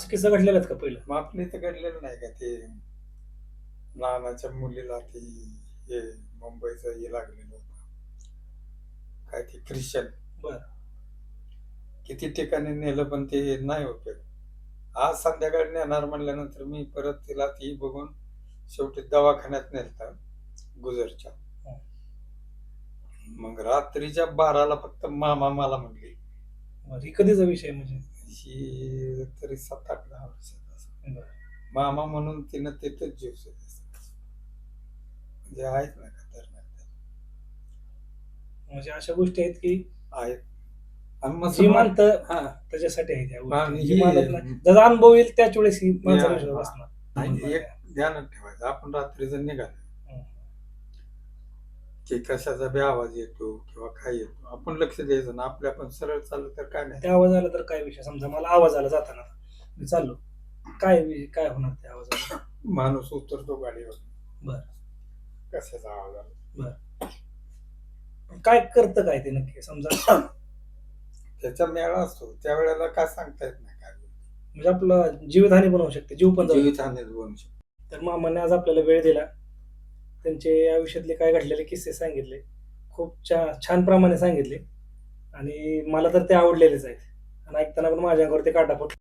असं किस्सा घडलेला आहेत का पहिलं? मग आपल्या इथं घडलेलं नाही का ते? नानाच्या मुलीला ती हे मुंबईचं हे लागलेलं होतं. काय ते ख्रिश्चन बर. किती ठिकाणी नेलं पण ते नाही उपयोग आज संध्याकाळी नेणार म्हणल्यानंतर मी परत तिला ती बघून शेवटी दवाखान्यात नेलता गुजरच्या. मग रात्रीच्या बाराला फक्त मामा मला म्हणली. ही कधीचा विषय म्हणजे? ही तरी सात आठ दहा वर्षात. मामा म्हणून तिनं तिथंच जीव म्हणजे आहेत ना खतरनाक म्हणजे अशा गोष्टी आहेत की आहेत. आणि मग जी मानत हा. त्याच्यासाठी आहेत ह्या आणि गोष्टी. जी ही- मानत नाही जसा अनुभव येईल त्याच वेळेस ही माणसाला या- विश्वास असणार आणि एक ध्यानात ठेवायचं. आपण रात्री जर निघालो. की कशाचा बी आवाज येतो किंवा काय येतो? आपण लक्ष द्यायचं ना आपल्या पण सरळ चाललं तर काय नाही. त्या आवाज आला तर काय विषय? समजा मला आवाज आला जाताना मी चाललो. काय वि- काय होणार त्या आवाजाला? माणूस उतरतो गाडीवर. बर. कशाचा आवाज आला? काय करतं काय ते नक्की? समजा त्याचा मेळा असतो. त्या वेळेला काय सांगता येत नाही काय? म्हणजे आपलं जीवधानी होऊ शकते. जीव पण जाऊ शकतो. जीवितहानीच बनू शकतो. तर मामाने आज आपल्याला वेळ दिला. त्यांचे आयुष्यातले काय घडलेले किस्से सांगितले. खूप छा छान प्रमाणे सांगितले. आणि मला तर ते आवडलेलेच आहेत. आणि ऐकताना पण माझ्या ते काटा